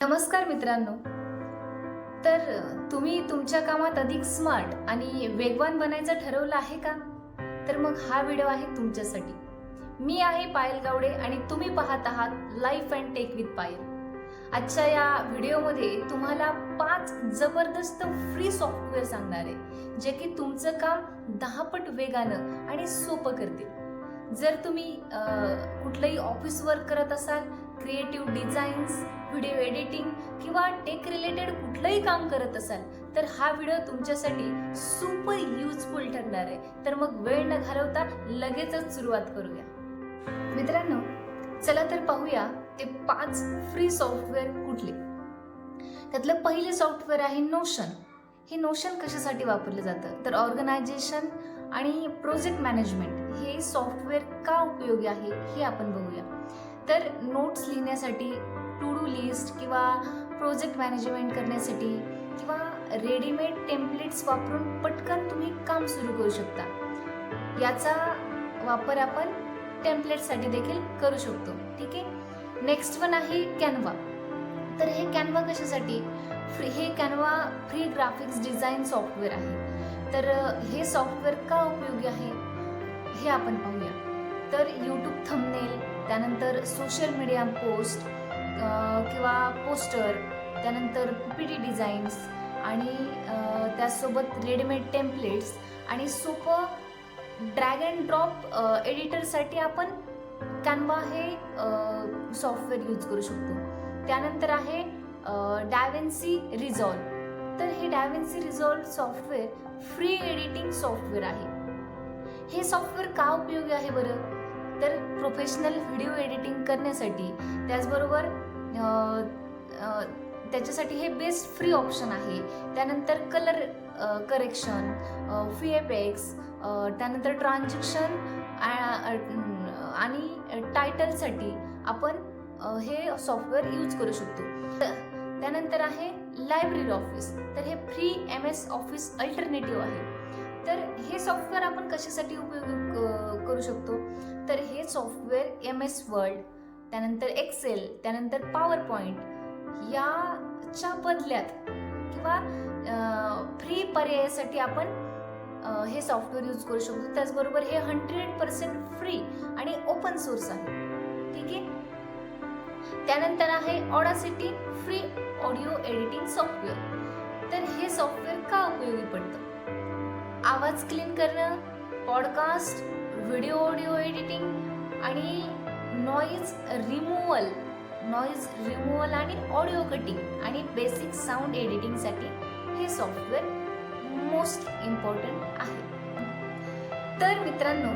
नमस्कार मित्रांनो. तर तुम्ही तुमच्या कामात अधिक स्मार्ट आणि वेगवान बनायचं ठरवलं आहे का? तर मग हा व्हिडिओ आहे तुमच्यासाठी. मी आहे पायल गावडे आणि तुम्ही पाहत आहात life and tech with Payal. आजच्या या व्हिडिओमध्ये तुम्हाला पाच जबरदस्त फ्री सॉफ्टवेअर सांगणार आहे जे की तुमचं काम दहापट वेगानं आणि सोपं करतील. जर तुम्ही कुठलंही ऑफिस वर्क करत असाल क्रिएटिव्ह डिझाईन्स व्हिडिओ एडिटिंग किंवा टेक रिलेटेड कुठलंही काम करत असाल तर हा व्हिडिओ तुमच्यासाठी सुपर युजफुल ठरणार आहे. तर मग वेळ न घालवता लगेचच सुरुवात करूया. मित्रांनो चला तर पाहूया ते पाच फ्री सॉफ्टवेअर कुठले. त्यातलं पहिले सॉफ्टवेअर आहे नोशन हे नोशन कशासाठी वापरलं जातं? तर ऑर्गनायझेशन आणि प्रोजेक्ट मॅनेजमेंट हे सॉफ्टवेअर का उपयोगी आहे हे आपण बघूया. तर नोट्स लिहिण्यासाठी टू डू लिस्ट किंवा प्रोजेक्ट मॅनेजमेंट करण्यासाठी किंवा रेडीमेड टेम्पलेट्स वापरून पटकन तुम्ही काम सुरू करू शकता. याचा वापर आपण टेम्पलेटसाठी देखील करू शकतो. ठीक आहे? नेक्स्ट वन आहे कॅनवा तर हे कॅनवा कशासाठी? फ्री हे Canva free graphics design software आहे. तर हे सॉफ्टवेअर का उपयोगी आहे? हे आपण पाहूया. तर यूट्यूब थंबनेल त्यानंतर सोशल मीडिया पोस्ट किंवा पोस्टर त्यानंतर पी डी डिझाईन्स आणि त्यासोबत रेडीमेड टेम्पलेट्स आणि सोपं ड्रॅग अँड ड्रॉप एडिटरसाठी आपण कॅनवा हे सॉफ्टवेअर यूज करू शकतो. त्यानंतर आहे डॅवेन्सी रिझॉल्व तर हे DaVinci Resolve software free editing software आहे. हे सॉफ्टवेअर का उपयोगी आहे बरं? तर प्रोफेशनल व्हिडिओ एडिटिंग करण्यासाठी त्याचबरोबर त्याच्यासाठी हे बेस्ट फ्री ऑप्शन आहे. त्यानंतर कलर करेक्शन फी एपेक्स त्यानंतर ट्रान्झॅक्शन आणि टायटलसाठी आपण हे सॉफ्टवेअर यूज करू शकतो. त्यानंतर आहे लायब्ररी ऑफिस तर हे free M S Office alternative आहे. तर हे सॉफ्टवेअर आपण कशासाठी उपयोग क- करू शकतो? तर हे सॉफ्टवेअर एम एस वर्ल्ड त्यानंतर एक्सेल त्यानंतर पॉवर पॉईंट याच्या बदल्यात किंवा फ्री पर्यायासाठी आपण हे सॉफ्टवेअर यूज करू शकतो. त्याचबरोबर हे हंड्रेड पर्सेंट फ्री आणि ओपन सोर्स आहे. ठीक आहे? त्यानंतर आहे Audacity free audio editing software तर हे सॉफ्टवेअर का उपयोगी पडतं? आवाज क्लीन करणं पॉडकास्ट व्हिडिओ ऑडिओ एडिटिंग आणि नॉईज रिमूवल नॉईज रिमूवल आणि ऑडिओ कटिंग आणि बेसिक साऊंड एडिटिंगसाठी हे सॉफ्टवेअर मोस्ट इम्पॉर्टंट आहे. तर मित्रांनो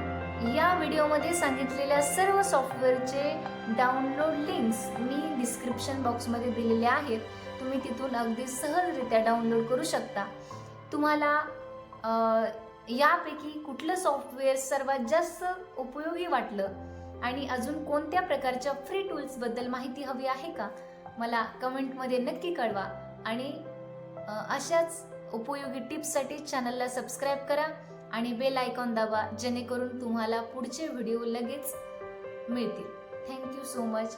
या व्हिडिओमध्ये सांगितलेल्या सर्व सॉफ्टवेअरचे डाउनलोड लिंक्स मी डिस्क्रिप्शन बॉक्समध्ये दिलेल्या आहेत. तुम्ही तिथून अगदी सहजरित्या डाउनलोड करू शकता. तुम्हाला यापैकी कुठलं सॉफ्टवेअर सर्वात जास्त उपयोगी वाटलं? आणि अजून कोणत्या प्रकारच्या फ्री टूल्सबद्दल माहिती हवी आहे का? मला कमेंटमध्ये नक्की कळवा. आणि अशाच उपयोगी टिप्ससाठी चॅनलला सबस्क्राईब करा आणि बेल आयकॉन दाबा जेणेकरून तुम्हाला पुढचे व्हिडिओ लगेच मिळतील. Thank you so much